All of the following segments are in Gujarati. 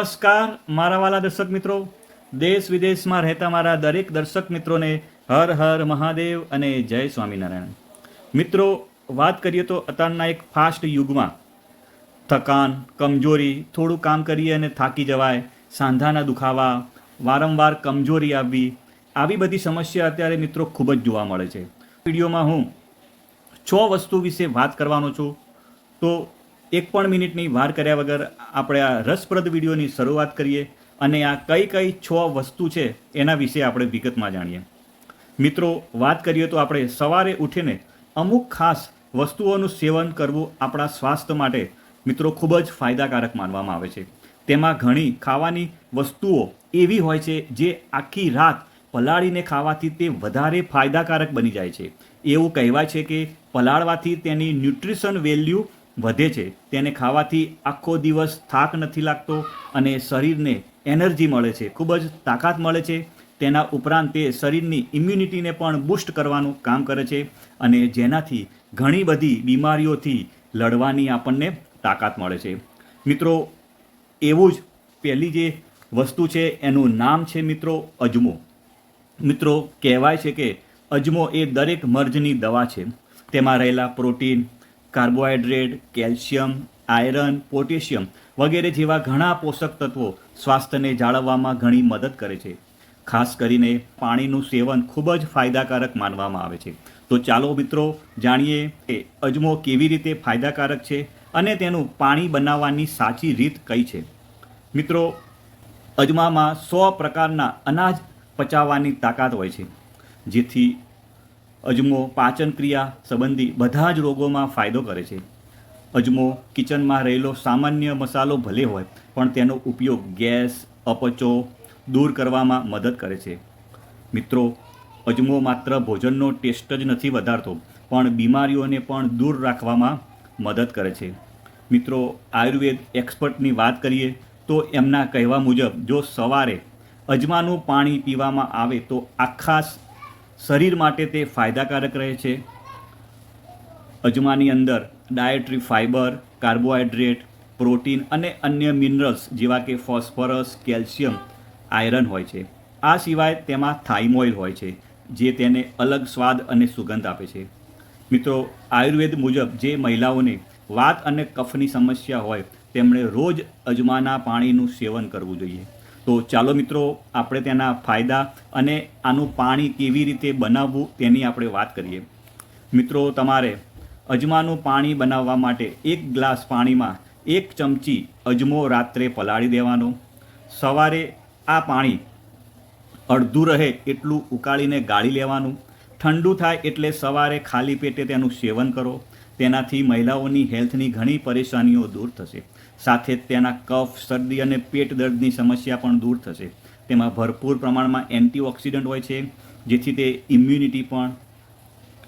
નમસ્કાર, મારા વાલા દર્શક મિત્રો. દેશ વિદેશમાં રહેતા મારા દરેક દર્શક મિત્રોને હર હર મહાદેવ અને જય સ્વામિનારાયણ. મિત્રો, વાત કરીએ તો અત્યારના એક ફાસ્ટ યુગમાં. થકાન, કમજોરી, થોડું કામ કરીએ અને થાકી જવાય, સાંધાના દુખાવા, વારંવાર કમજોરી આવવી, આવી બધી સમસ્યા અત્યારે મિત્રો ખૂબ જ જોવા મળે છે. વિડીયોમાં હું છ વસ્તુ વિશે વાત કરવાનો છું. તો એક પણ મિનિટની વાર કર્યા વગર આપણે આ રસપ્રદ વિડીયોની શરૂઆત કરીએ અને આ કઈ કઈ છ વસ્તુ છે એના વિશે આપણે વિગતમાં જાણીએ. મિત્રો, વાત કરીએ તો આપણે સવારે ઉઠીને અમુક ખાસ વસ્તુઓનું સેવન કરવું આપણા સ્વાસ્થ્ય માટે, મિત્રો, ખૂબ જ ફાયદાકારક માનવામાં આવે છે. તેમાં ઘણી ખાવાની વસ્તુઓ એવી હોય છે જે આખી રાત પલાળીને ખાવાથી તે વધારે ફાયદાકારક બની જાય છે. એવું કહેવાય છે કે પલાળવાથી તેની ન્યુટ્રિશન વેલ્યુ વધે છે. તેને ખાવાથી આખો દિવસ થાક નથી લાગતો અને શરીરને એનર્જી મળે છે. ખૂબ જ તાકાત મળે છે. તેના ઉપરાંત તે શરીરની ઇમ્યુનિટીને પણ બૂસ્ટ કરવાનું કામ કરે છે અને જેનાથી ઘણી બધી બીમારીઓથી લડવાની આપણને તાકાત મળે છે. મિત્રો, એવું જ પહેલી જે વસ્તુ છે એનું નામ છે મિત્રો અજમો. મિત્રો, કહેવાય છે કે અજમો એ દરેક મર્જની દવા છે. તેમાં રહેલા protein carbohydrate calcium, iron, potassium વગેરે જેવા ઘણા પોષક તત્વો સ્વાસ્થ્યને જાળવવામાં ઘણી મદદ કરે છે. ખાસ કરીને પાણીનું સેવન ખૂબ જ ફાયદાકારક માનવામાં આવે છે. તો ચાલો મિત્રો જાણીએ કે અજમો કેવી રીતે ફાયદાકારક છે અને તેનું પાણી બનાવવાની સાચી રીત કઈ છે. મિત્રો, અજમામાં સો પ્રકારના અનાજ પચાવવાની તાકાત હોય છે. જેથી અજમો પાચન ક્રિયા સંબંધી બધા જ રોગોમાં ફાયદો કરે છે. અજમો કિચનમાં રહેલો સામાન્ય મસાલો ભલે હોય, પણ તેનો ઉપયોગ ગેસ, અપચો દૂર કરવામાં મદદ કરે છે. મિત્રો, અજમો માત્ર ભોજનનો ટેસ્ટ જ નથી વધારતો, પણ બીમારીઓને પણ દૂર રાખવામાં મદદ કરે છે. મિત્રો, આયુર્વેદ એક્સપર્ટની વાત કરીએ તો એમના કહેવા મુજબ, જો સવારે અજમાનું પાણી પીવામાં આવે તો આખા શરીર માટે તે ફાયદાકારક રહે છે. અજમાની અંદર ડાયટરી ફાઇબર કાર્બોહાઈડ્રેટ પ્રોટીન અને અન્ય મિનરલ્સ જેવા કે ફોસ્ફરસ કેલ્શિયમ આયરન હોય છે. આ સિવાય તેમાં થાઇમોઇલ હોય છે, જે તેને અલગ સ્વાદ અને સુગંધ આપે છે. મિત્રો, આયુર્વેદ મુજબ જે મહિલાઓને વાત અને કફની સમસ્યા હોય, તેમણે રોજ અજમાના પાણીનું સેવન કરવું જોઈએ. તો ચાલો મિત્રો, આપણે તેના ફાયદા અને આનું પાણી કેવી રીતે બનાવવું તેની આપણે વાત કરીએ. મિત્રો, તમારે અજમાનું પાણી બનાવવા માટે એક ગ્લાસ પાણીમાં એક ચમચી અજમો રાત્રે પલાળી દેવાનો. સવારે આ પાણી અડધું રહે એટલું ઉકાળીને ગાળી લેવાનું. ઠંડુ થાય એટલે સવારે ખાલી પેટે તેનું સેવન કરો. તેનાથી મહિલાઓની હેલ્થની ઘણી પરેશાનીઓ દૂર થશે. સાથે તેના કફ, શરદી અને પેટ દર્દની સમસ્યા પણ દૂર થશે. તેમાં ભરપૂર પ્રમાણમાં એન્ટીઓક્સિડન્ટ હોય છે, જેથી તે ઇમ્યુનિટી પણ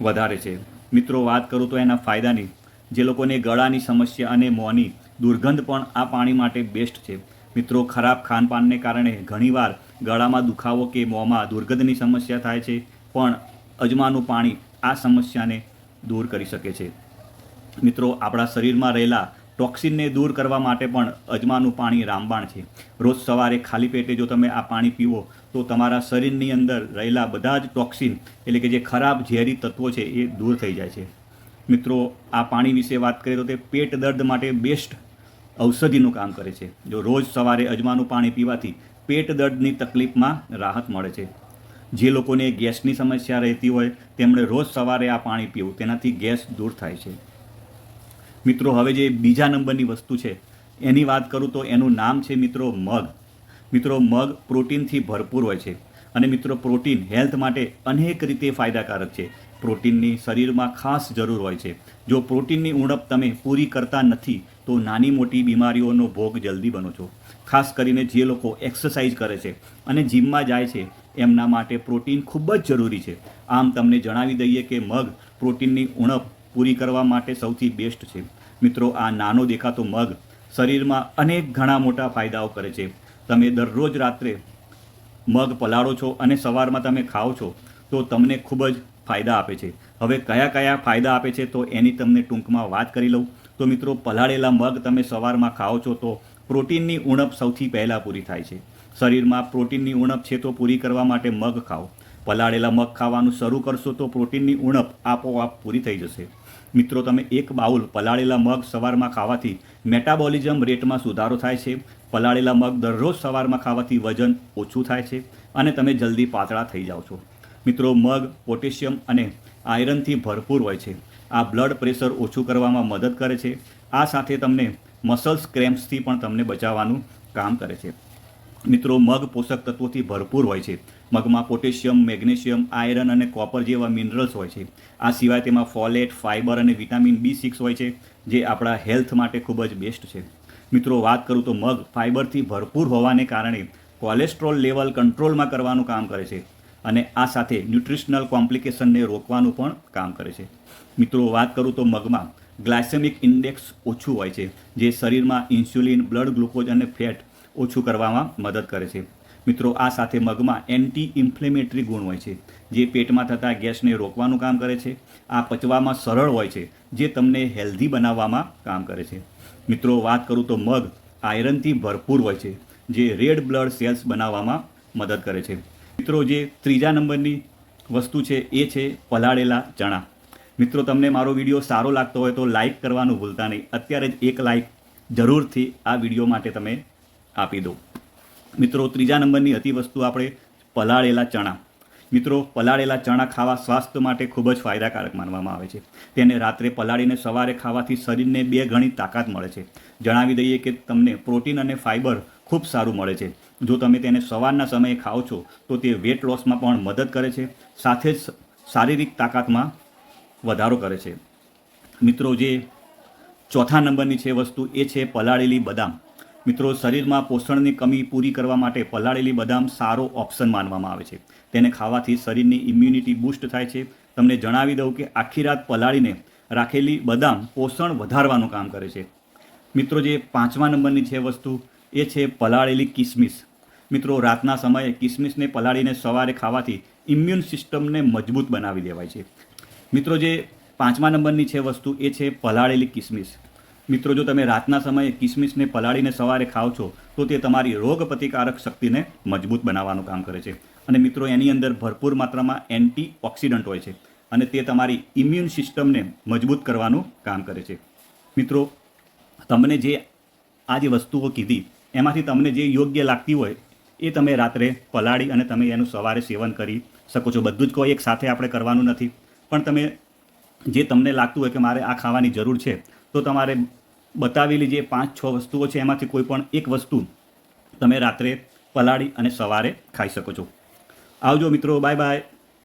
વધારે છે. મિત્રો, વાત કરું તો એના ફાયદાની. જે લોકોને ગળાની સમસ્યા અને મોંની દુર્ગંધ પણ આ પાણી માટે બેસ્ટ છે. મિત્રો, ખરાબ ખાનપાનને કારણે ઘણીવાર ગળામાં દુખાવો કે મોંમાં દુર્ગંધની સમસ્યા થાય છે, પણ અજમાનું પાણી આ સમસ્યાને દૂર કરી શકે છે. મિત્રો, આપણા શરીરમાં રહેલા ટોક્સિનને દૂર કરવા માટે પણ અજમાનું પાણી રામબાણ છે. રોજ સવારે ખાલી પેટે જો તમે આ પાણી પીવો, તો તમારા શરીરની અંદર રહેલા બધા જ ટોક્સિન, એટલે કે જે ખરાબ ઝેરી તત્વો છે, એ દૂર થઈ જાય છે. મિત્રો, આ પાણી વિશે વાત કરીએ તો તે પેટ દર્દ માટે બેસ્ટ ઔષધિનું કામ કરે છે. જો રોજ સવારે અજમાનું પાણી પીવાથી પેટ દર્દની તકલીફમાં રાહત મળે છે. જે લોકોને ગેસની સમસ્યા રહેતી હોય, તેમણે રોજ સવારે આ પાણી પીવું, તેનાથી ગેસ દૂર થાય છે. મિત્રો, હવે જે બીજા નંબરની વસ્તુ છે, એની વાત કરું તો એનું નામ છે મિત્રો મગ. મિત્રો, મગ પ્રોટીનથી ભરપૂર હોય છે અને મિત્રો, પ્રોટીન હેલ્થ માટે અનેક રીતે ફાયદાકારક છે. પ્રોટીનની શરીરમાં ખાસ જરૂર હોય છે. જો પ્રોટીનની ઉણપ તમે પૂરી કરતા નથી, તો નાની મોટી બીમારીઓનો ભોગ જલ્દી બનો છો. ખાસ કરીને જે લોકો એક્સરસાઇઝ કરે છે અને જીમમાં જાય છે, એમના માટે પ્રોટીન ખૂબ જ જરૂરી છે. આમ તમને જણાવી દઈએ કે મગ પ્રોટીનની ઉણપ પૂરી કરવા માટે સૌથી બેસ્ટ છે. મિત્રો, આ નાનો દેખાતો મગ શરીરમાં અનેક ઘણા મોટા ફાયદાઓ કરે છે. તમે દરરોજ રાત્રે મગ પલાળો છો અને સવારમાં તમે ખાઓ છો, તો તમને ખૂબ જ ફાયદા આપે છે. હવે કયા કયા ફાયદા આપે છે તો એની તમને ટૂંકમાં વાત કરી લઉં. તો મિત્રો, પલાળેલા મગ તમે સવારમાં ખાઓ છો તો પ્રોટીનની ઉણપ સૌથી પહેલાં પૂરી થાય છે. શરીરમાં પ્રોટીનની ઉણપ છે તો પૂરી કરવા માટે મગ ખાઓ. પલાળેલા મગ ખાવાનું શરૂ કરશો તો પ્રોટીનની ઉણપ આપોઆપ પૂરી થઈ જશે. મિત્રો, તમે એક બાઉલ પલાળેલા મગ સવારમાં ખાવાથી મેટાબોલિઝમ રેટમાં સુધારો થાય છે. પલાળેલા મગ દરરોજ સવારમાં ખાવાથી વજન ઓછું થાય છે અને તમે જલ્દી પાતળા થઈ જાઓ છો. મિત્રો, મગ, પોટેશિયમ અને આયરનથી ભરપૂર હોય છે. આ બ્લડ પ્રેશર ઓછું કરવામાં મદદ કરે છે. આ સાથે તમને મસલ્સ ક્રેમ્પ્સથી પણ તમને બચાવવાનું કામ કરે છે. મિત્રો, મગ પોષક તત્વોથી ભરપૂર હોય છે. મગમાં પોટેશિયમ, મેગ્નેશિયમ, આયરન અને કોપર જેવા મિનરલ્સ હોય છે. આ સિવાય તેમાં ફોલેટ, ફાઇબર અને વિટામિન બી સિક્સ હોય છે, જે આપણા હેલ્થ માટે ખૂબ જ બેસ્ટ છે. મિત્રો, વાત કરું તો મગ ફાઇબરથી ભરપૂર હોવાને કારણે કોલેસ્ટ્રોલ લેવલ કંટ્રોલમાં કરવાનું કામ કરે છે અને આ સાથે ન્યુટ્રિશનલ કોમ્પ્લિકેશનને રોકવાનું પણ કામ કરે છે. મિત્રો, વાત કરું તો મગમાં ગ્લાયસેમિક ઇન્ડેક્સ ઓછું હોય છે, જે શરીરમાં ઇન્સ્યુલિન, બ્લડ ગ્લુકોઝ અને ફેટ ઓછું કરવામાં મદદ કરે છે. મિત્રો, આ સાથે મગમાં એન્ટી ઇન્ફ્લેમેટરી ગુણ હોય છે, જે પેટમાં થતા ગેસને રોકવાનું કામ કરે છે. આ પચવામાં સરળ હોય છે, જે તમને હેલ્ધી બનાવવામાં કામ કરે છે. મિત્રો, વાત કરું તો મગ આયરનથી ભરપૂર હોય છે, જે રેડ બ્લડ સેલ્સ બનાવવામાં મદદ કરે છે. મિત્રો, જે ત્રીજા નંબરની વસ્તુ છે, એ છે પલાળેલા ચણા. મિત્રો, તમને મારો વીડિયો સારો લાગતો હોય તો લાઇક કરવાનું ભૂલતા નહીં. અત્યારે જ એક લાઈક જરૂરથી આ વીડિયો માટે તમે આપી દો મિત્રો, ત્રીજા નંબરની હતી વસ્તુ આપણે પલાળેલા ચણા. મિત્રો, પલાળેલા ચણા ખાવા સ્વાસ્થ્ય માટે ખૂબ જ ફાયદાકારક માનવામાં આવે છે. તેને રાત્રે પલાળીને સવારે ખાવાથી શરીરને બે ગણી તાકાત મળે છે. જણાવી દઈએ કે તમને પ્રોટીન અને ફાઇબર ખૂબ સારું મળે છે. જો તમે તેને સવારના સમયે ખાઓ છો, તો તે વેટ લોસમાં પણ મદદ કરે છે. સાથે જ શારીરિક તાકાતમાં વધારો કરે છે. મિત્રો, જે ચોથા નંબરની છે વસ્તુ, એ છે પલાળેલી બદામ. મિત્રો, શરીરમાં પોષણની કમી પૂરી કરવા માટે પલાળેલી બદામ સારો ઓપ્શન માનવામાં આવે છે. તેને ખાવાથી શરીરની ઇમ્યુનિટી બૂસ્ટ થાય છે. તમને જણાવી દઉં કે આખી રાત પલાળીને રાખેલી બદામ પોષણ વધારવાનું કામ કરે છે. મિત્રો, જે પાંચમા નંબરની છે વસ્તુ, એ છે પલાળેલી કિસમિસ. મિત્રો, રાતના સમયે કિસમિસને પલાળીને સવારે ખાવાથી ઇમ્યુન સિસ્ટમને મજબૂત બનાવી દેવાય છે. મિત્રો, જે પાંચમા નંબરની છે વસ્તુ, એ છે પલાળેલી કિસમિસ. મિત્રો, જો તમે રાતના સમયે કિસમિસને પલાળીને સવારે ખાઓ છો, તો તે તમારી રોગ પ્રતિકારક શક્તિને મજબૂત બનાવવાનું કામ કરે છે. અને મિત્રો, એની અંદર ભરપૂર માત્રામાં એન્ટી ઓક્સિડન્ટ હોય છે અને તે તમારી ઇમ્યુન સિસ્ટમને મજબૂત કરવાનું કામ કરે છે. મિત્રો, તમને જે આ જે વસ્તુઓ કીધી, એમાંથી તમને જે યોગ્ય લાગતી હોય, એ તમે રાત્રે પલાળી અને તમે એનું સવારે સેવન કરી શકો છો. બધું જ કોઈ એક સાથે આપણે કરવાનું નથી. પણ તમે જે તમને લાગતું હોય કે મારે આ ખાવાની જરૂર છે તો તમારે બતાવેલી જે પાંચ, છ વસ્તુઓ છે, એમાંથી કોઈ પણ એક વસ્તુ તમે રાત્રે પલાળી અને સવારે ખાઈ શકો છો. આવજો મિત્રો, બાય બાય.